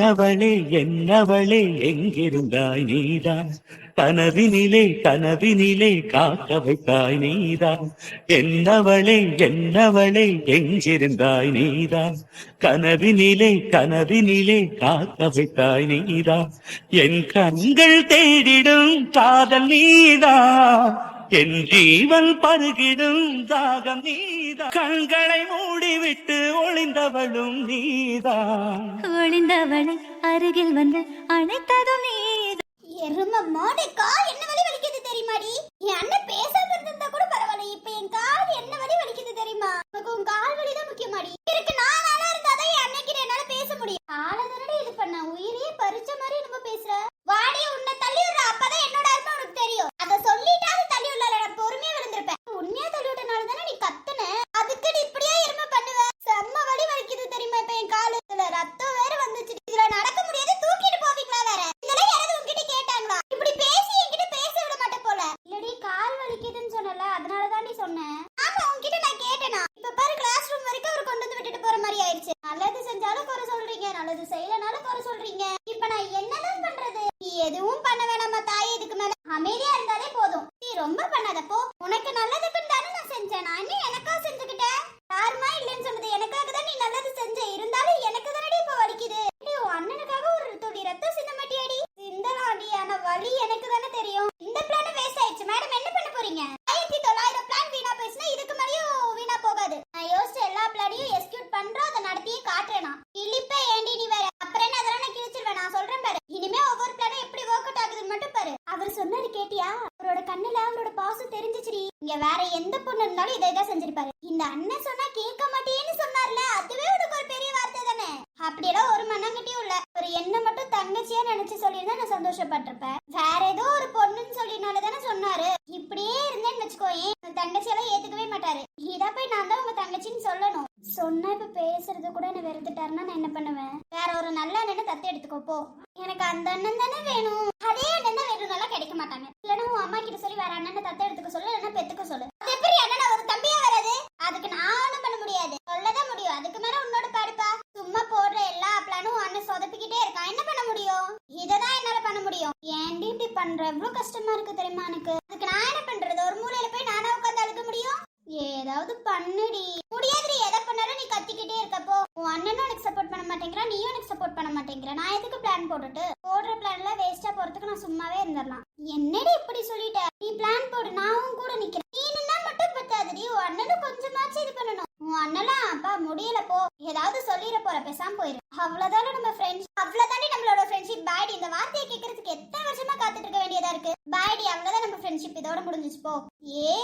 என்னவளே என்னவளே எங்கிருந்தாய் நீதான்? கனவினிலே கனவினிலே காக்க வைத்தாய் நீதான். என்னவளே என்னவளே எங்கிருந்தாய் நீதான்? கனவினிலே கனவினிலே காக்க வைத்தாய் நீதான். என் கண்கள் தேடிடும் காதல் நீதான். என் ஜீவன் பருகிடும் தாகம் நீதா. கண்களை மூடிவிட்டு ஒளிந்தவளும் நீதா. ஒளிந்தவளை அருகில் வந்து அணைத்ததும் நீதா. எரும மாடு கால் என்ன வலி வலிக்கிறது தெரியுமாடி என் அண்ணன் பேசாம இருந்திருந்தா கூட பரவாயில்ல இப்ப என் கால் என்ன வலி வலிக்குது தெரியுமா உனக்கு உன் கால் வலி தான் முக்கியமாடி இருக்கு நான் நல்லா இருந்தாதான் என் அண்ணன் கிட்ட என்னால பேச முடியும் காலை தானடி இது பண்ண உயிரையே பறிச்ச மாதிரி நம்ம பேசுற வாடி உன்னை தள்ளி விடுற அப்பதான் என்னோட அருமை உனக்கு தெரியும் அத சொல்லிட்டாவது தள்ளி விடல நான் பொறுமையா விழுந்திருப்பேன் உண்மையா தள்ளி விட்டனால தானே நீ கத்துன அதுக்கு நீ இப்படியே எருமை பண்ணுவ செம்ம வலி வலிக்குது தெரியுமா இப்ப என் காலு இதுல ரத்தம் வேற வந்துச்சு இதுல நடக்க முடியாது தூக்கிட்டு போவீங்களா வேற இதெல்லாம் யாராவது உங்ககிட்ட கேட்டாங்களா இப்படி பேசி என்கிட்ட பேச விட மாட்டே போல இல்லடி கால் வலிக்குதுன்னு சொன்னல அதனால தான் நீ சொன்னேன் ஆமா உன்கிட்ட நான் கேட்டேனா இப்ப பாரு கிளாஸ் ரூம் வரைக்கும் அவர் கொண்டு வந்து விட்டுட்டு போற மாதிரி ஆயிடுச்சு நல்லது செஞ்சாலும் குறை சொல்றீங்க நல்லது செய்யலனாலும் குறை சொல்றீங்க. இப்ப நான் என்னதான் பண்றது? எதுவும் பண்ண வேணாமா தாயே இதுக்கு மேல அமைதியா இருந்தாலே போதும் நீ ரொம்ப பண்ணாத போ உனக்கு நல்லதுக்குன்னு தானே நான் செஞ்சேன் நான் என்ன எனக்கா செஞ்சுக்கிட்டேன் யாருமா இல்லைன்னு சொன்னது எனக்காக தான் நீ நல்லது செஞ்ச இருந்தாலும் எனக்கு தானடி இப்ப வலிக்குது ஏய், உன் அண்ணனுக்காக ஒரு துளி ரத்தம் சிந்த மாட்டியாடி சிந்தலாடி ஆனா வலி எனக்கு தானே தெரியும் இந்த பிளான் வேஸ்ட் ஆயிடுச்சு மேடம் என்ன பண்ண போறீங்க ஆயிரத்தி தொள்ளாயிரம் பிளான் வீணா போயிடுச்சுன்னா இதுக்கு மேலயும் வீணா போகாது நான் யோசிச்ச எல்லா பிளானையும் எக்ஸிக்யூட் பண்றோம் அதை நடத்தியே காட்டுறேன் நான் இழிப்பே ஏண்டி நீ வேற அப்புறம் என்ன அதெல்லாம் நான் கிழிச்சிருவேன் நான் சொல்றேன் பாரு இனிமே ஒவ்வொரு பிளானும் எப்படி ஒர்க் அவுட் ஆகுதுன்னு மட்டும் பாரு அவர் சொன்னாரு கேட்டியா? அவரோட கண்ணுல அவரோட பாசம் தெரிஞ்சிச்சுடி. இங்க வேற எந்த பொண்ணு இருந்தாலும் இதை தான் செஞ்சிருப்பாரு. இந்த அண்ணன் சொன்னா கேட்க மாட்டேன்னு சொன்னார்ல. அதுவே உனக்கு ஒரு பெரிய வார்த்தை தானே? அப்படியெல்லாம் ஒரு மண்ணங்கட்டியும் இல்ல. ஒரு என்ன மட்டும் தங்கச்சியா நினைச்சு சொல்லியிருந்தா நான் சந்தோஷப்பட்டிருப்பேன். வேற ஏதோ ஒரு பொண்ணுன்னு சொல்லினால தானே சொன்னாரு. இப்படியே இருந்தேன்னு வச்சுக்கோயே தங்கச்சியெல்லாம் ஏத்துக்கவே மாட்டாரு. இதா போய் நான் தான் உங்க தங்கச்சின்னு சொல்லணும். சொன்னா இப்ப பேசுறது கூட என்ன வெறுத்துட்டாருன்னா நான் என்ன பண்ணுவேன்? வேற ஒரு நல்ல அண்ணனை தத்து எடுத்துக்கோ போ. எனக்கு அந்த அண்ணன் தானே வேணும். அதே அண்ணன் தான் வேணும்னால கிடைக்க மாட்டாங்க இல்லைன்னா உன் அம்மா கிட்ட சொல்லி வேற அண்ணனை தத்தை எடுத்துக்க சொல்லு இல்லைன்னா பெத்துக்க சொல்லு. அது எப்படி அண்ணன் ஒரு தம்பியா வராது அதுக்கு நான் ஒண்ணும் பண்ண முடியாது. சொல்லதான் முடியும். அதுக்கு மேல உன்னோட பாடுப்பா. சும்மா போடுற எல்லா பிளானும் அண்ணன் சொதப்பிக்கிட்டே இருக்கான். என்ன பண்ண முடியும்? இததான் என்னால பண்ண முடியும். ஏன்டி இப்படி பண்ற? எவ்வளவு கஷ்டமா இருக்கு தெரியுமா எனக்கு? அதுக்கு நான் என்ன பண்றது? ஒரு மூலையில போய் நானா உட்காந்து அழுக்க முடியும்? ஏதாவது பண்ணுடி. முடியாதுடி. எதை பண்ணாலும் நீ கத்திக்கிட்டே இருக்கப்போ உன் அண்ணனும் எனக்கு சப்போர்ட் பண்ண மாட்டேங்கிறா நீயும் எனக்கு சப்போர்ட் பண்ண மாட்டேங்கிற. நான் எதுக்கு பிளான் போட்டுட்டு? போடுற பிளான்ல வேஸ்டா போறதுக்கு நான் சும்மாவே இருந்துடலாம் என்னடி இப்படி சொல்லிட்ட நீ பிளான் போடு நான் உன் கூட நிக்கிறேன் நீ நின்னா மட்டும் பத்தாதுடி உன் அண்ணனும் கொஞ்சமாச்சும் இது பண்ணணும் உன் அண்ணலாம் அப்பா முடியல போ ஏதாவது சொல்லிட போற பேசாம போயிரு அவ்வளவுதானே நம்ம ஃப்ரெண்ட்ஸ் அவ்வளவுதானே நம்மளோட ஃப்ரெண்ட்ஷிப் பாய்டி இந்த வார்த்தையை கேட்கறதுக்கு எத்தனை வருஷமா காத்துட்டு இருக்க வேண்டியதா இருக்கு? பாய்டி அவ்வளவுதான் நம்ம ஃப்ரெண்ட்ஷிப் இதோட முடிஞ்சிச்சு போ. ஏ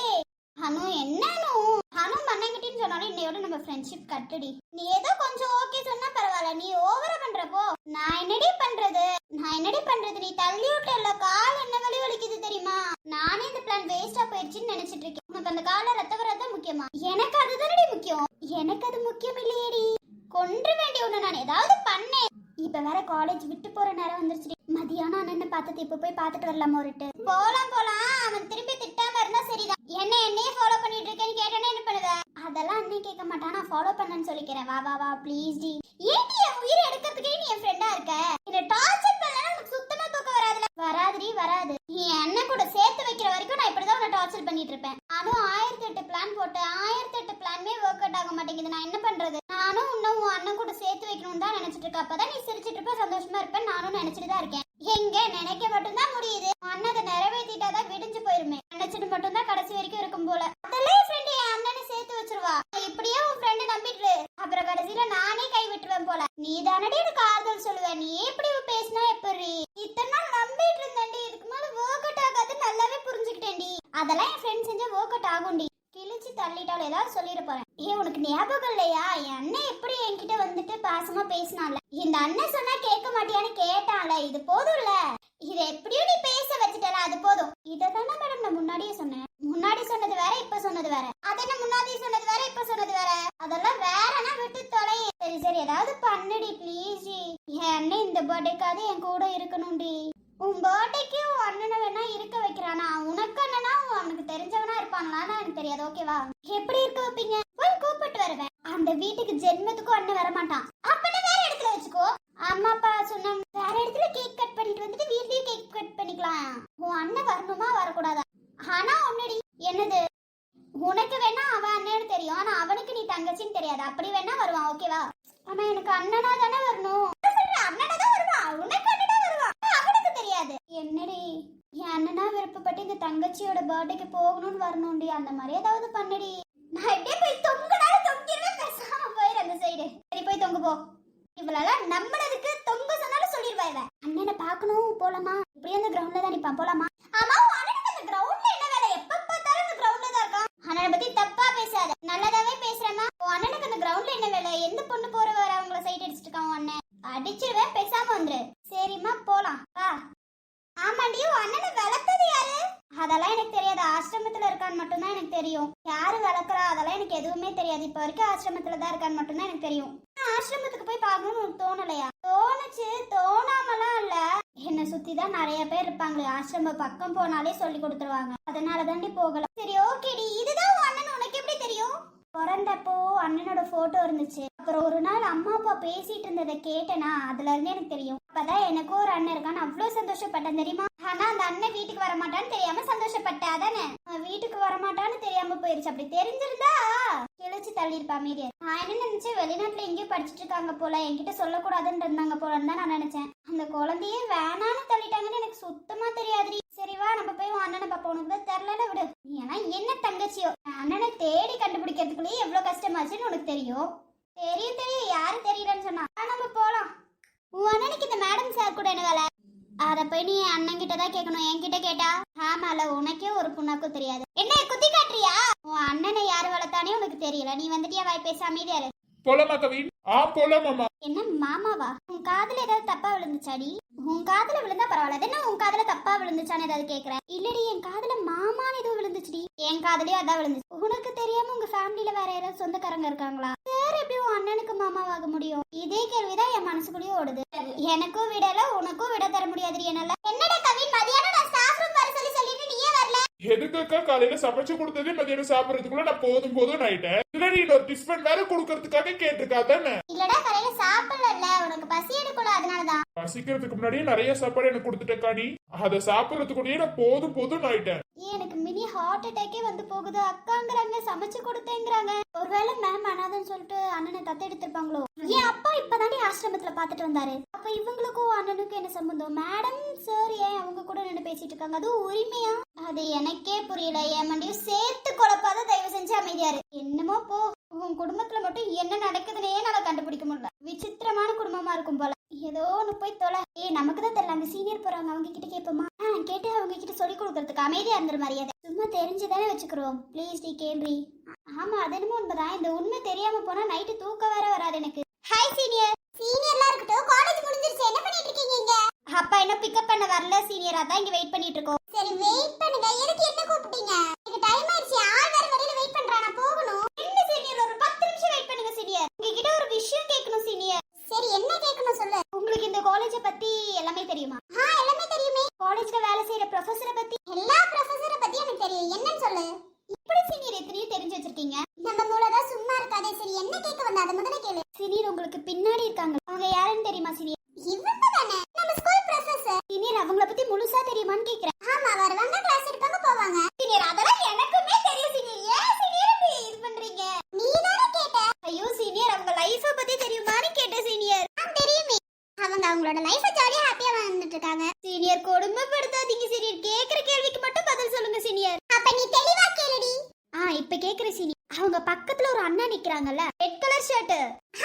ஹனு என்னனு ஹனு? மண்ணங்கிட்டின்னு சொன்னாலும் இன்னையோட நம்ம ஃப்ரெண்ட்ஷிப் கட்டுடி. நீ ஏதோ கொஞ்சம் ஓகே சொன்னா பரவாயில்ல. நீ ஓவரா பண்றப்போ நான் என்னடி பண்றது? நான் என்னடி பண்றது? நீ தள்ளி விட்டல கால் என்ன வலி வலிக்குது தெரியுமா? நானே இந்த பிளான் வேஸ்டா போயிடுச்சுன்னு நினைச்சிட்டு இருக்கேன் உனக்கு அந்த கால ரத்த வரதான் முக்கியமா? எனக்கு அதுதானடி முக்கியம்? எனக்கு அது முக்கியம் இல்லையேடி. கொன்று வேண்டிய ஒண்ணு நான் ஏதாவது பண்ணேன். இப்போ வேற காலேஜ் விட்டு போற நேரம் வந்துருச்சு மதியானம் அண்ணன் பார்த்தது இப்போ போய் பார்த்துட்டு வரலாமா ஒருட்டு போலாம் போலாம். அவன் திருப்பி திட்டாம இருந்தா சரிதான். என்ன என்னையே ஃபாலோ பண்ணிட்டு இருக்கேன்னு கேட்டேன்னு என்ன பண்ணுவ? அதெல்லாம் அண்ணன் கேட்க மாட்டான். நான் ஃபாலோ பண்ணேன்னு சொல்லிக்கிறேன். வா வா வா ப்ளீஸ் டி. ஏன் நீ என் உயிரை எடுக்கிறதுக்கே நீ என் ஃப்ரெண்டா இருக்க? இதை டார்ச்சர் பண்ணலாம் உனக்கு சுத்தமா தூக்கம் வராதுல. வராதுடி வராது. நீ அண்ணன் கூட சேர்த்து வைக்கிற வரைக்கும் நான் இப்படிதான் உன்னை டார்ச்சர் பண்ணிட்டு இருப்பேன் நானும் ஆயிரத்தி எட்டு பிளான் போட்டு ஆயிரத்தி எட்டு பிளான்மே ஒர்க் அவுட் ஆக மாட்டேங்குது. நான் என்ன பண்றது? நானும் இன்னும் உன் அண்ணன் கூட சேர்த்து வைக்கணும்னு தான் நினைச்சிட்டு இருக்க அப்பதான் நீ சிரிச்சிட்டு இருப்ப சந்தோஷமா இருப்பேன் நானும் நினைச்சிட்டு தான் இருக்கேன். எங்க? நினைக்க மட்டும்தான் முடியுது. அண்ணதை அண்ணன் அதை நிறைவேற்றிட்டாதான் விடிஞ்சு போயிருமே. நினைச்சிட்டு மட்டும்தான் கடைசி வரைக்கும் இருக்கும் போல. அதெல்லாம் ஃப்ரெண்டு என் அண்ணனை சேர்த்து வச்சிருவா. இப்படியே உன் ஃப்ரெண்டு நம்பிட்டு அப்புறம் கடைசியில நானே கை விட்டுருவேன் போல. நீ தானடி எனக்கு ஆறுதல் சொல்லுவ. நீ எப்படி பேசினா எப்படி? இத்தனை நாள் நம்பிட்டு இருந்தேன்டி. இதுக்கு மேல ஒர்க் அவுட் ஆகாது. நல்லாவே புரிஞ்சுக்கிட்டேன்டி. அதெல்லாம் என் ஃப்ரெண்ட் செஞ்சா ஒர்க் அவுட் ஆகும்டி. தள்ளிட்டாலும் ஏதாவது சொல்லிட போறேன். ஏ உனக்கு ஞாபகம் இல்லையா? என் அண்ணன் எப்படி என்கிட்ட வந்துட்டு பாசமா பேசினால இந்த அண்ணன் சொன்னா கேட்க மாட்டியான்னு கேட்டால இது போதும்ல? இத எப்படியும் நீ பேச வச்சுட்டல அது போதும். இதைதானே மேடம் நான் முன்னாடியே சொன்னேன். முன்னாடி சொன்னது வேற இப்ப சொன்னது வேற. அதென்ன முன்னாடி சொன்னது வேற இப்ப சொன்னது வேற? அதெல்லாம் வேறனா விட்டு தொலை? சரி சரி ஏதாவது பண்ணுடி ப்ளீஸ் என் அண்ணன் இந்த பர்த்டேக்காவது என் கூட இருக்கணும்டி. உன் பர்த்டேக்கு உன் அண்ணனை வேணா இருக்க வைக்கிறானா? உனக்கு அண்ணனா? உனக்கு தெரிஞ்சவனா இருப்பாங்களான்னு எனக்கு தெரியாது. ஓகேவா? எப்படி இருக்க வைப்பீங்க? போய் கூப்பிட்டு வருவேன். அந்த வீட்டுக்கு ஜென்மத்துக்கும் அண்ணன் வர மாட்டான் அப்பனா வேற இடத்துல வச்சுக்கோ அம்மா அப்பா தங்கச்சியோட பர்த்டேக்கு போகணும்னு வரணும்டி அந்த மாதிரி ஏதாவது பண்ணுடி நான் எப்படியே போய் தொங்குனாலும் தொங்கிடுவேன் பேசாம போயிரு அந்த சைடு சரி போய் தொங்கு போ இவ்வளவு நம்பினதுக்கு தொங்க சொன்னாலும் சொல்லிடுவா இவன் அண்ணனை பார்க்கணும் போலாமா? இப்படியே அந்த கிரவுண்ட்ல தான் நிப்பான். போலாமா ஆமா உன் அண்ணனுக்கு அந்த கிரவுண்ட்ல என்ன வேலை எப்ப பார்த்தாலும் அந்த கிரவுண்ட்ல தான் இருக்கான் அண்ணனை பத்தி தப்பா பேசாத நல்லதாவே பேசுறேமா உன் அண்ணனுக்கு அந்த கிரவுண்ட்ல என்ன வேலை எந்த பொண்ணு போற வர அவங்கள சைட் அடிச்சிட்டு இருக்கான் உன் அண்ணன் அடிச்சிருவேன் பேசாம வந்துரு சரிம்மா போலாம் வா ஆமாண்டி உன் அண்ணனை வளர்த்தது யாரு அதெல்லாம் எனக்கு தெரியாது ஆசிரமத்துல இருக்கான்னு மட்டும்தான் எனக்கு தெரியும் யாரு வளர்க்குறா அதெல்லாம் எனக்கு எதுவுமே தெரியாது இப்ப வரைக்கும் ஆசிரமத்துல தான் இருக்கான்னு மட்டும்தான் எனக்கு தெரியும் ஆனா, ஆசிரமத்துக்கு போய் பார்க்கணும்னு உனக்கு தோணலையா தோணுச்சு தோணாமலாம் இல்ல என்னை சுத்தி தான் நிறைய பேர் இருப்பாங்களே. ஆசிரம பக்கம் போனாலே சொல்லி கொடுத்துருவாங்க. அதனால தாண்டி போகலாம். சரி ஓகேடி. இதுதான் அண்ணன். உனக்கு எப்படி தெரியும்? பிறந்தப்போ அண்ணனோட போட்டோ இருந்துச்சு. அப்புறம் ஒரு நாள் அம்மா அப்பா பேசிட்டு இருந்ததை கேட்டேனா அதுல இருந்து எனக்கு தெரியும். அப்பதான் எனக்கும் ஒரு அண்ணன் இருக்கான்னு அவ்வளவு சந்தோஷப்பட்டேன் தெரியுமா? ஆனா அந்த அண்ணன் வீட்டுக்கு வர மாட்டான்னு தெரியாம சந்தோஷப்பட்டேன். அதானே? வீட்டுக்கு வர மாட்டான்னு தெரியாம போயிருச்சு. அப்படி தெரிஞ்சிருந்தா கிழிச்சு தள்ளியிருப்பா மீடியா நான் என்ன நினைச்சேன்? வெளிநாட்டுல எங்கேயோ படிச்சுட்டு இருக்காங்க போல. என்கிட்ட சொல்லக்கூடாதுன்னு இருந்தாங்க போலன்னு தான் நான் நினைச்சேன். அந்த குழந்தையே வேணான்னு தள்ளிட்டாங்கன்னு எனக்கு சுத்தமா தெரியாதுடி. சரிவா நம்ம போய் உன் அண்ணனை பார்ப்போம். உனக்கு தான் விடு. நீ ஆனா என்ன தங்கச்சியோ? என் அண்ணனை தேடி கண்டுபிடிக்கிறதுக்குள்ளேயே எவ்வளவு கஷ்டமாச்சுன்னு உனக்கு தெரியும். தெரியும் தெரியும். யாரு தெரியலன்னு சொன்னா? உன் அண்ணனுக்கு இந்த மேடம் சார் கூட என்ன வேலை? அத போய் நீ அண்ணன் கிட்ட தான் கேட்கணும். என்கிட்ட கேட்டா ஆமால உனக்கே ஒரு புண்ணாக்கும் தெரியாது. என்ன குத்தி காட்டுறியா? உன் அண்ணனை யாரு வளர்த்தானே உனக்கு தெரியல. நீ வந்துட்டியா வாய் பேசாம அமைதியா போலாமா கவின் ஆ போலாமாமா என்ன மாமாவா? உன் காதுல ஏதாவது தப்பா விழுந்துச்சாடி? உன் காதுல விழுந்தா பரவாயில்ல. என்ன உன் காதுல தப்பா விழுந்துச்சான்னு ஏதாவது கேக்குறேன் இல்லடி என் காதுல மாமான்னு ஏதோ விழுந்துச்சுடி. என் காதுலயும் அதான் விழுந்துச்சு. உனக்கு தெரியாம உங்க ஃபேமிலில வேற யாராவது சொந்தக்காரங்க இருக்காங்களா? வேற எப்படி உன் அண்ணனுக்கு மாமாவாக முடியும்? இதே கேள்விதான் என் மனசுக்குள்ளேயே ஓடுது. எனக்கும் விடல உனக்கும் விட தர முடியாது என்னால. என்னடா கவின் மதியானம் நான் ஸ்டாஃப் ரூம் வர சொல்லி சொல்லிட்டு நீயே வரல. எதுக்குக்கா காலையில சமைச்சு கொடுத்ததே மதியானம் சாப்பிடுறதுக்குள்ள நான் போதும் போதும் ஆயிட்டேன். இதுல நீ இன்னொரு டிஃபன் வேற கொடுக்கறதுக்காக கேட்டிருக்கா தானே இல்லடா காலையில சாப்பிடல உனக்கு பசி எடுக்கல அதனாலதான். பசிக்கிறதுக்கு முன்னாடியே நிறைய சாப்பாடு எனக்கு கொடுத்துட்டேக்கா நீ அதை சாப்பிடறதுக்குள்ளேயே நான் போதும் போதும் ஆயிட்டேன். ஏன் எனக்கு மினி ஹார்ட் அட்டாக்கே வந்து போகுது. அக்காங்கிறாங்க சமைச்சு கொடுத்தேங்கிறாங்க. ஒருவேளை மேம் அனாதன்னு சொல்லிட்டு அண்ணனை தத்து எடுத்திருப்பாங்களோ என் அப்பா இப்பதாண்டி ஆசிரமத்துல பாத்துட்டு வந்தாரு. அப்ப இவங்களுக்கும் அண்ணனுக்கும் என்ன சம்பந்தம்? மேடம் சார் ஏன் அவங்க கூட நின்று பேசிட்டு இருக்காங்க? அதுவும் உரிமையா? அது எனக்கே புரியல. என் மண்டியும் சேர்த்து குழப்பாத தயவு செஞ்சு அமைதியாரு என்னமோ போ. உன் குடும்பத்துல மட்டும் என்ன நடக்குதுன்னே என்னால கண்டுபிடிக்க முடியல. விசித்திரமான குடும்பமா இருக்கும் போல. ஏதோ ஒண்ணு போய் தொலை. ஏ நமக்கு தான் தெரியல அந்த சீனியர் போறாங்க அவங்க கிட்ட கேட்போமா? ஆ கேட்டு அவங்க கிட்ட சொல்லி கொடுக்கறதுக்கு அமைதியா இருந்துரு மரியாதை. சும்மா தெரிஞ்சுதானே வச்சுக்கிறோம். ப்ளீஸ் டி கேள்வி. ஆமா அது என்னமோ உண்மைதான். இந்த உண்மை தெரியாம போனா நைட்டு தூக்கம் வேற வராது எனக்கு. ஹாய் சீனியர் சீனியர்லாம் இருக்கட்டும் காலேஜ் முடிஞ்சிருச்சு. என்ன பண்ணிட்டு இருக்கீங்க இங்க? அப்பா என்ன பிக்கப் பண்ண வரல சீனியரா தான் இங்க வெயிட் பண்ணிட்டு இருக்கோம். சரி வெயிட் பண்ணுங்க. எதுக்கு என்ன கூப்பிட்டீங்க? எனக்கு டைம் ஆயிடுச்சு. விஷயம் சீனியர் கொடுமைப்படுத்தாதீங்க சீனியர். கேக்குற கேள்விக்கு மட்டும் பதில் சொல்லுங்க சீனியர். அப்ப நீ தெளிவா கேளுடி. ஆ இப்ப கேக்குற சீனியர். அவங்க பக்கத்துல ஒரு அண்ணா நிக்கிறாங்கல்ல ரெட் கலர் ஷர்ட்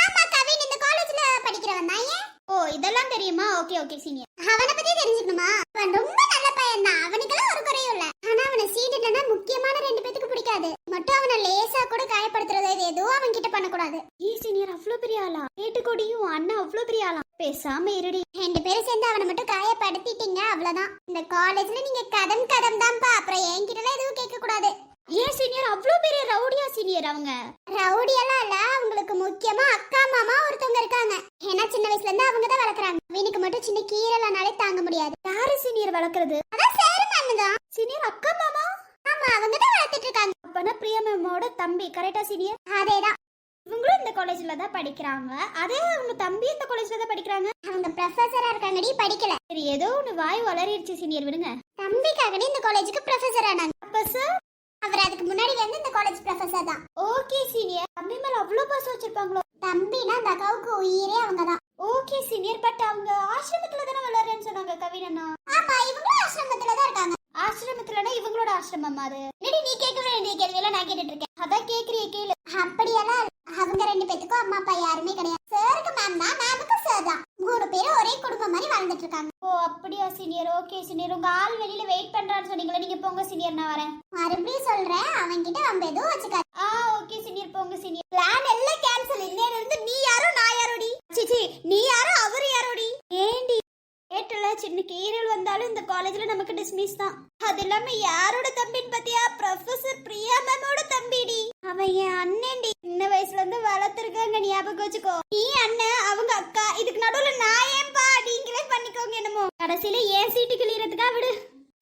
ஆமா கவின் இந்த காலேஜ்ல படிக்கிறவன் தான் ஓ இதெல்லாம் தெரியுமா? Okay okay senior. அவனை பத்தி தெரிஞ்சுக்கணுமா? அவன் ரொம்ப நல்ல பையன் தான் அவனுக்கெல்லாம் ஒரு குறையும் இல்ல. ஆனா அவனை சீடிட்டனா முக்கியமான ரெண்டு பேத்துக்கு பிடிக்காது. மட்டும் அவனை லேசா கூட காயப்படுத்துறது இது எதுவும் அவன் கிட்ட பண்ணக்கூடாது. ஏ சீனியர் அவ்வளவு பெரிய ஆளா? கேட்டுக்கொடியும் அண்ணா அவ்வளவு பெரிய ஆளா? பேசாம இருடி. ரெண்டு பேரும் சேர்ந்து அவனை மட்டும் காயப்படுத்திட்டீங்க அவ்வளவுதான். இந்த காலேஜ்ல நீங்க கதம் கதம் தான்ப்பா அப்புறம் என்கிட்ட எதுவும் கேட்க கூடாது ஏன் சீனியர் அவ்வளவு பெரிய ரவுடியா சீனியர் அவங்க? ரவுடி எல்லாம் இல்ல அவங்களுக்கு முக்கியமா அக்கா மாமா ஒருத்தவங்க இருக்காங்க. ஏன்னா சின்ன வயசுல இருந்து அவங்க தான் வளர்க்குறாங்க. வீணுக்கு மட்டும் சின்ன கீரலானாலே தாங்க முடியாது. யாரு சீனியர் வளர்க்கறது அதான் சேரும் அண்ணன் சீனியர் அக்கா மாமா ஆமா அவங்க தான் வளர்த்துட்டு இருக்காங்க அப்பனா பிரியா மேமோட தம்பி கரெக்டா சீனியர் அதேதான் இவங்களும் இந்த காலேஜ்ல தான் படிக்கிறாங்க அதே அவங்க தம்பி இந்த காலேஜ்ல தான் படிக்கிறாங்க. அவங்க ப்ரொஃபஸரா இருக்காங்கடி படிக்கல. சரி ஏதோ ஒன்னு வாய் வளரிடுச்சு சீனியர் விடுங்க. தம்பிக்காகடி இந்த காலேஜுக்கு ப்ரொஃபஸர் ஆனாங்க. அப்ப சார் அவர் அதுக்கு முன்னாடி வந்து இந்த காலேஜ் ப்ரொஃபசர் தான். ஓகே சீனியர் தம்பி மேல அவ்வளவு பாசம் வச்சிருப்பாங்களோ? தம்பினா அந்த அக்காவுக்கு உயிரே அவங்க தான் ஓகே சீனியர் பட் அவங்க ஆசிரமத்துல தானே வளர்றேன்னு சொன்னாங்க கவினண்ணா ஆமா இவங்களும் ஆசிரமத்துல தான் இருக்காங்க. ஆசிரமத்துலனா இவங்களோட ஆசிரமமா அது. நீ கேட்க வேண்டிய கேள்வி எல்லாம் நான் கேட்டுட்டு இருக்கேன் அதான் கேக்குறிய கேளு அப்படியெல்லாம் இல்ல. அவங்க ரெண்டு பேத்துக்கும் அம்மா அப்பா யாருமே கிடையாது சாருக்கு மேம் தான் மேமுக்கு சார் தான் மூணு பேரும் ஒரே குடும்பம் மாதிரி வாழ்ந்துட்டு இருக்காங்க ஓ அப்படியா சீனியர் ஓகே சீனியர் உங்க ஆள் வெளியில வெயிட் பண்றான்னு சொன்னீங்களே நீங்க போங்க சீனியர் நான் வரேன் மறுபடியும் சொல்றேன் அவன் கிட்ட நம்ம எதுவும் வச்சுக்காது ஆ ஓகே சீனியர் போங்க சீனியர் பிளான் எல்லாம் கேன்சல் இன்னையில இருந்து நீ யாரோ நான் யாரோடி சிச்சி நீ யாரோ அவர் யாரோடி ஏண்டி ஏட்டல சின்ன கீரல் வந்தாலும் இந்த காலேஜ்ல நமக்கு டிஸ்மிஸ் தான் அது இல்லாம யாரோட தம்பின்னு பாத்தியா ப்ரொஃபசர் பிரியா மேமோட தம்பிடி அவன் என் அண்ணன்டி சின்ன வயசுல இருந்து வளர்த்துருக்காங்க ஞாபகம் வச்சுக்கோ. நீ அண்ணன் அவங்க அக்கா இதுக்கு நடுவுல நான் ஏன்பா? நீங்களே பண்ணிக்கோங்க என்னமோ. கடைசியில ஏன் சீட்டு கிளியறதுக்கா விடு.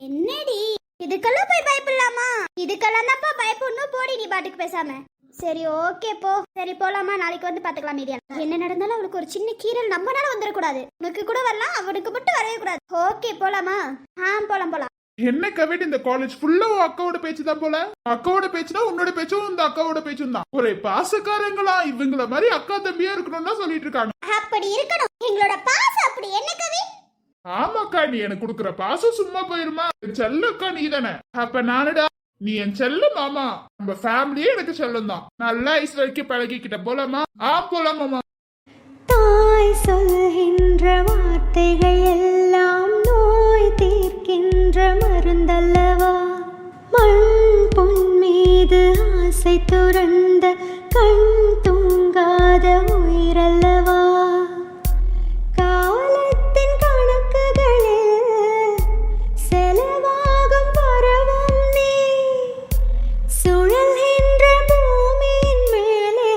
என்னடி? இதுக்கெல்லாம் போய் பயப்படலாமா? இதுக்கெல்லாம் தான்ப்பா பயப்படணும் போடி நீ பாட்டுக்கு பேசாம. சரி ஓகே போ. சரி போலாமா? நாளைக்கு வந்து பாத்துக்கலாம் மீடியா என்ன நடந்தாலும் அவளுக்கு ஒரு சின்ன கீரல் நம்மனால வந்துடக்கூடாது உனக்கு கூட வரலாம் அவனுக்கு மட்டும் வரவே கூடாது. ஓகே போலாமா? ஆ போலாம் போலாம். என்ன கவிட் இந்த காலேஜ் ஃபுல்லா அக்காவோட பேச்சு தான் போல? அக்காவோட பேச்சுனா உன்னோட பேச்சும் இந்த அக்காவோட பேச்சும் தான். ஒரே பாசக்காரங்களா இவங்கள மாதிரி அக்கா தம்பியா இருக்கணும்னு சொல்லிட்டு இருக்காங்க. அப்படி இருக்கணும். எங்களோட பாசம் அப்படி. என்ன கவி? ஆமாக்கா நீ எனக்கு குடுக்குற பாசம் சும்மா போயிருமா? செல்லக்கா நீ தானே அப்ப நானுடா நீ என் செல்ல மாமா. நம்ம ஃபேமிலியே எனக்கு செல்லம் தான். நல்லா ஐஸ் வரைக்கும் பழகிக்கிட்ட போலாமா? ஆ போலாம் மாமா. தாய் சொல்கின்ற வார்த்தைகள் மருந்தல்லவா மண் பொன் மீது ஆசை துறந்த கண் தூங்காத உயிரல்லவா? காலத்தின் கணக்குகளில் செலவாகும் வரவும் நீ சுழல்கின்ற பூமியின் மேலே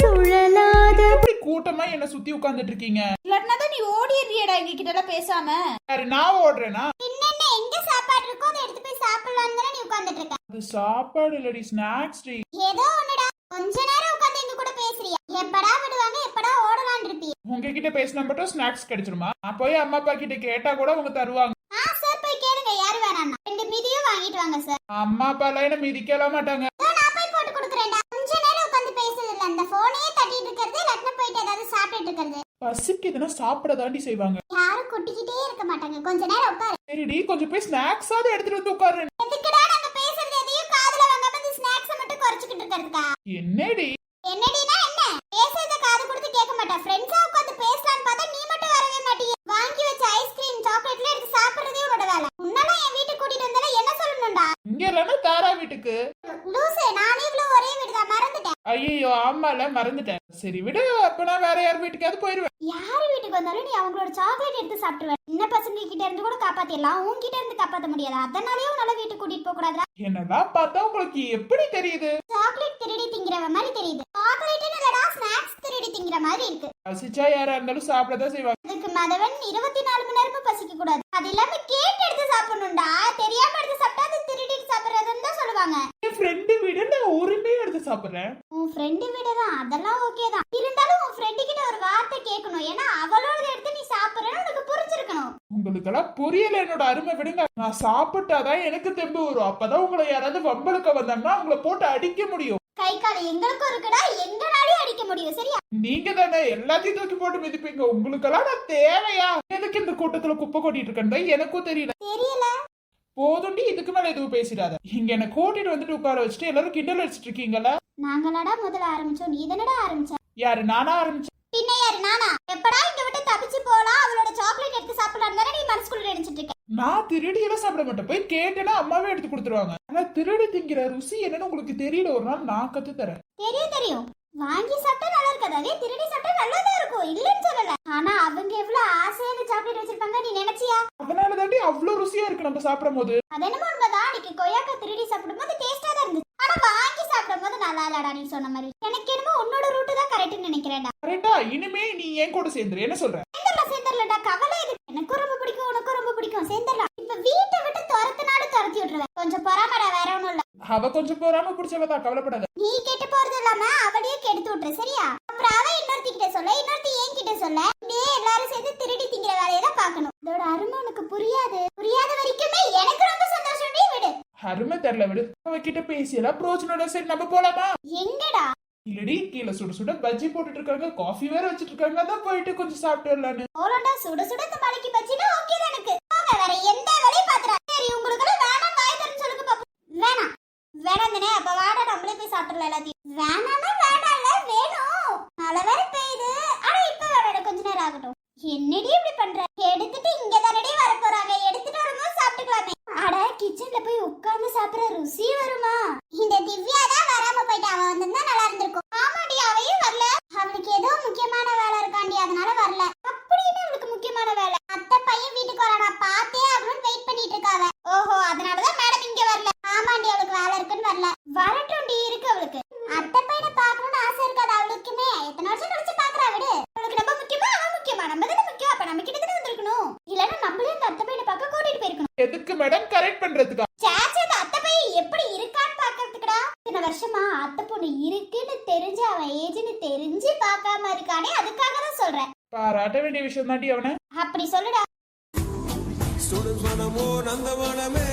சுழலாத கூட்டமா என்ன சுத்தி உட்கார்ந்துட்டு இருக்கீங்க? இல்லாட்டினா தான் நீ ஓடிடுறியடா எங்க கிட்ட எல்லாம் பேசாம. யாரு நான் ஓடுறேனா என்னென்ன எங்க சாப்பாடு இருக்கோ அதை எடுத்து போய் சாப்பிடலாம்னு தானே நீ உட்கார்ந்துட்டு இருக்க அது சாப்பாடு இல்லடி ஸ்நாக்ஸ் டி. ஏதோ ஒண்ணுடா கொஞ்ச நேரம் உட்கார்ந்து எங்க கூட பேசுறியா? எப்படா விடுவாங்க எப்படா ஓடலாம்னு இருப்பிய உங்ககிட்ட பேசினா மட்டும் ஸ்நாக்ஸ் கிடைச்சிருமா? நான் போய் அம்மா அப்பா கிட்ட கேட்டா கூட அவங்க தருவாங்க. ஆ சார் போய் கேளுங்க யாரு வேணாம்னா. ரெண்டு மீதியும் வாங்கிட்டு வாங்க சார் அம்மா அப்பா எல்லாம் என்ன மிதிக்கல மாட்டாங்க. நான் போய் போட்டு கொடுக்குறேன்டா. கொஞ்ச நேரம் உட்கார்ந்து பேசுறது இல்ல. அந்த போனையே தட்டிட்டு இருக்கிறது லட்ன போயிட்டு ஏதாவது சாப்பிட்டுட்டு இருக்கிறது. பசிக்குதுன்னா சாப்பிட தாண்டி செய்வாங்க. யாரும் கொட்டிக்கிட்டே இருக்க மாட்டாங்க. கொஞ்ச நேரம் உட்காரு. சரிடி கொஞ்சம் போய் ஸ்நாக்ஸாவது எடுத்துட்டு வந்து உட்காரு எதுக்குடா நாங்க பேசுறது எதையும் காதுல வாங்காம இந்த ஸ்நாக்ஸை மட்டும் குறைச்சிக்கிட்டு இருக்கிறதுக்கா என்னடி? என்னடினா என்ன? பேசுறத காது கொடுத்து கேட்க மாட்டேன் ஃப்ரெண்ட்ஸா உட்கார்ந்து பேசலாம்னு பார்த்தா நீ மட்டும் வரவே மாட்டீங்க வாங்கி வச்ச ஐஸ்கிரீம் சாக்லேட்ல எடுத்து சாப்பிடுறதே உன்னோட வேலை. உன்னெல்லாம் என் வீட்டுக்கு கூட்டிட்டு வந்தால என்ன சொல்லணும்டா? இங்க இல்லைன்னா தாரா வீட்டுக்கு. லூசு நானே இவ்வளவு ஒரே வீடுதான். மறந்துட்டேன். ஐயோ ஆமால மறந்துட்டேன். சரி விடு அப்ப நான் வேற யார் வீட்டுக்காவது போயிருவேன். யார் வீட்டுக்கு வந்தாலும் நீ அவங்களோட சாக்லேட் எடுத்து சாப்பிட்டுருவ. சின்ன பசங்க கிட்ட இருந்து கூட காப்பாத்திடலாம் உன்கிட்ட இருந்து காப்பாத்த முடியாது. அதனாலயே உன்னால வீட்டுக்கு கூட்டிட்டு போக கூடாதா என்னதான் பார்த்தா உங்களுக்கு எப்படி தெரியுது? சாக்லேட் திருடி திங்கிற மாதிரி தெரியுது. சாக்லேட்னு இல்லடா ஸ்நாக்ஸ் திருடி திங்கிற மாதிரி இருக்கு. பசிச்சா யாரா இருந்தாலும் சாப்பிடதான் செய்வாங்க. அதுக்கு மதவன் இருபத்தி நாலு மணி நேரமும் பசிக்க கூடாது அது இல்லாம கேட்டு எடுத்து சாப்பிடணும்டா. தெரியாம எடுத்து சாப்பிட்டா சொல்லுவாங்க என் ஃப்ரெண்டு வீடு நான் உரிமையா எடுத்து சாப்பிடுறேன். உன் ஃப்ரெண்டு விட தான் அதெல்லாம் ஓகே தான். இருந்தாலும் உன் ஃப்ரெண்டு கிட்ட ஒரு வார்த்தை கேட்கணும். ஏன்னா அவளோட எடுத்து நீ சாப்பிடுறன்னு உனக்கு புரிஞ்சிருக்கணும். உங்களுக்கெல்லாம் புரியல என்னோட அருமை விடுங்க. நான் சாப்பிட்டாதான் எனக்கு தெம்பு வரும். அப்பதான் உங்களை யாராவது வம்பளுக்க வந்தாங்கன்னா அவங்கள போட்டு அடிக்க முடியும். கை கால் எங்களுக்கும் இருக்குடா எங்கனாலையும் அடிக்க முடியும். சரியா? நீங்க தானே எல்லாத்தையும் தூக்கி போட்டு மிதிப்பீங்க. உங்களுக்கெல்லாம் நான் தேவையா? எதுக்கு இந்த கூட்டத்துல குப்பை கொட்டிட்டு இருக்கேன் எனக்கும் தெரியல. தெரியல. போதுண்டி இதுக்கு மேல எதுவும் பேசிடாத. இங்க என்ன கூட்டிட்டு வந்துட்டு உட்கார வச்சுட்டு எல்லாரும் கிண்டல் அடிச்சிட்டு இருக்கீங்களா நாங்களடா முதல்ல ஆரம்பிச்சோம். நீ தானடா ஆரம்பிச்ச? யாரு நானா ஆரம்பிச்சேன் பின்ன யாரு நானா? எப்படா இங்க விட்டு தப்பிச்சு போலாம் அவளோட சாக்லேட் எடுத்து சாப்பிடலாம் தானே நீ மனசுக்குள்ள நினைச்சிட்டு இருக்க. நான் திருடி எல்லாம் சாப்பிட மாட்டேன். போய் கேட்டேன்னா அம்மாவே எடுத்து கொடுத்துருவாங்க. ஆனா திருடி திங்கிற ருசி என்னன்னு உங்களுக்கு தெரியல. ஒரு நாள் நான் கத்து தரேன். தெரியும் தெரியும். வாங்கி சாப்பிட்டா நல்லா இருக்காது. அதே திருடி சாப்பிட்டா நல்லதா இருக்கும். இல்லைன்னு சொல்லல. ஆனா அவங்க எவ்வளவு ஆசையா இந்த சாக்லேட் வச்சிருப்பாங்க நீ நினைச்சியா? அதனால தாண்டி அவ்வளவு ருசியா இருக்கு நம்ம சாப்பிடும் போது அது என்னமோ உண்மைதான். அன்னைக்கு கொய்யாக்கா திருடி சாப்பிடும்போது டேஸ்டா தான் இருந்துச்சு. ஆனா வாங்கி சாப்பிடும்போது நல்லா இல்லடா நீ சொன்ன மாதிரி. எனக்கு என்னமோ உன்னோட ரூட்டு தான் கரெக்ட்னு நினைக்கிறேன்டா. கரெக்டா இனிமே நீ என் கூட சேர்ந்துரு. என்ன சொல்ற? சேர்ந்துடலாம் சேர்ந்துடலடா கவலை இருக்கு எனக்கும் ரொம்ப பிடிக்கும் உனக்கும் ரொம்ப பிடிக்கும். சேர்ந்துடலாம். இப்ப வீட்டை விட்டு துரத்துனாலும் துரத்தி விட்டுருவேன். கொஞ்சம் பொறாமடா வேற ஒண்ணும் இல்ல. அவ கொஞ்சம் போறாம பிடிச்சவதான் கவலைப்படாத. அருமை தெரியல விடு. அவகிட்ட பேசியெல்லாம் பிரோஜனோட சரி நம்ம போலாமா? எங்கடா? இல்லடி கீழே சுட சுட பஜ்ஜி போட்டுட்டு இருக்காங்க காஃபி வேற வச்சிட்டு இருக்காங்க அதான் போயிட்டு கொஞ்சம் சாப்பிட்டு வரலான்னு. போலடா சுட சுட இந்த மலைக்கு பஜ்ஜினா ஓகே எனக்கு. போங்க வேற எந்த வேலையும் பாத்துறா சரி உங்களுக்கு வேணாம் வாய் தரேன்னு சொல்லுங்க பாப்பா வேணாம். வேணாம் தானே அப்ப வாடா நம்மளே போய் சாப்பிடலாம் எல்லாத்தையும். வேணாமே வேணாம்ல வேணும். மழை வேற பெய்யுது. ஆனா இப்ப வேணாம் கொஞ்ச நேரம் ஆகட்டும். என்னடி இப்படி பண்ற? எடுத்துட்டு இங்க தானடி வர போறாங்க எடுத்துட்டு வரும்போது கிச்சன்ல போய் உட்கார்ந்து சாப்பிடுற ருசி வருமா? இந்த திவ்யா தான் வராம போயிட்டு. அவன் வந்திருந்தா நல்லா இருந்திருக்கும். ஆமாடி அவையும் ஸ்டூடெண்ட்ஸ் மனமோ நந்தவனமே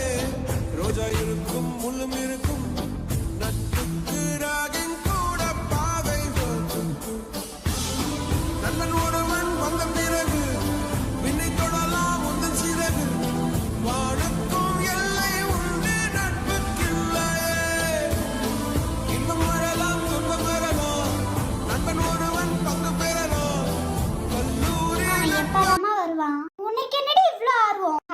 ரோஜா இருக்கும் முள்ளும் இருக்கும்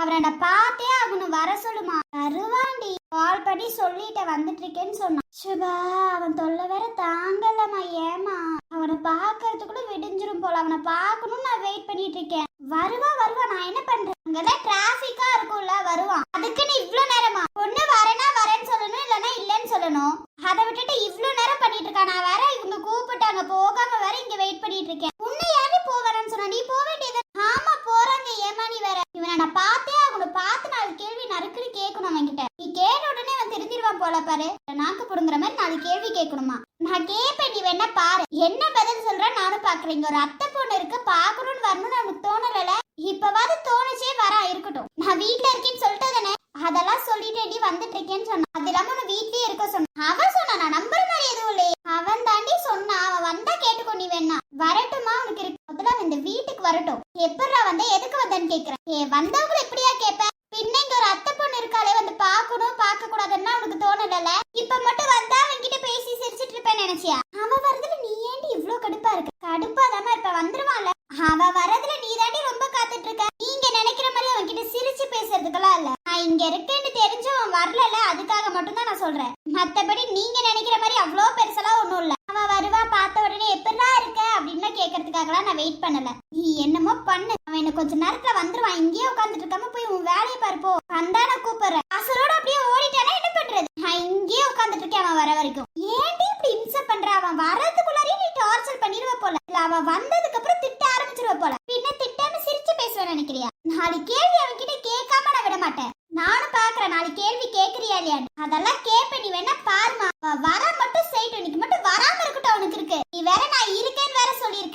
அவனை பார்த்தே அவனு வர சொல்லுமா? வருவாண்டி கால் பண்ணி சொல்லிட்ட வந்துட்டு இருக்கேன்னு சொன்னான். சுபா அவன் தொல்லை வேற தாங்கலம்மா ஏமா அவனை பாக்குறதுக்குள்ள விடிஞ்சிரும் போல. அவனை பார்க்கணும்னு நான் வெயிட் பண்ணிட்டு இருக்கேன் வருவா வருவா நான் என்ன பண்றேன் அங்கதான் டிராபிக்கா இருக்கும்ல வருவான். அதுக்கு நீ இவ்வளவு நேரமா? மட்டும்தான் நான் சொல்றேன். மத்தபடி நீங்க நினைக்கிற மாதிரி அவ்வளோ பெருசெல்லாம் ஒண்ணும் இல்ல. அவன் வருவா பார்த்த உடனே எப்படிதான் இருக்க? அப்படின்னு கேட்கறதுக்காகலாம் நான் வெயிட் பண்ணல. நீ என்னமோ பண்ணு. அவன் என்ன கொஞ்ச நேரத்துல வந்துருவான். இங்கேயே உட்காந்துட்டு இருக்காம போய் உன் வேலையை பார்ப்போ வந்தான கூப்பிடுறேன். அசரோட அப்படியே ஓடிட்டானா என்ன பண்றது? நான் இங்கேயே உட்காந்துட்டு இருக்கேன் அவன் வர வரைக்கும். ஏன்டி இப்படி இம்சை பண்ற? அவன் வர்றதுக்குள்ளாரே நீ டார்ச்சர் பண்ணிடுவ போல. இல்ல அவன் வந்ததுக்கு அப்புறம் திட்ட ஆரம்பிச்சிருவ போல. பின்ன திட்டாம சிரிச்சு பேசுவேன் நினைக்கிறியா? நாளைக்கு கேள்வி அவன்கிட்ட கேட்காம நான் விட மாட்டேன். நானும் பாக்குறேன். நாளைக்கு கேள்வி கேக்குறியா இல்லையா? அதெல்லாம் கேப்ப நீ வேணா பாருமா வர மட்டும் செய்யட்டும். இன்னைக்கு மட்டும் வராம இருக்கட்டும் அவனுக்கு இருக்கு. நீ வேற நான் இருக்கேன்னு வேற சொல்லியிருக்க.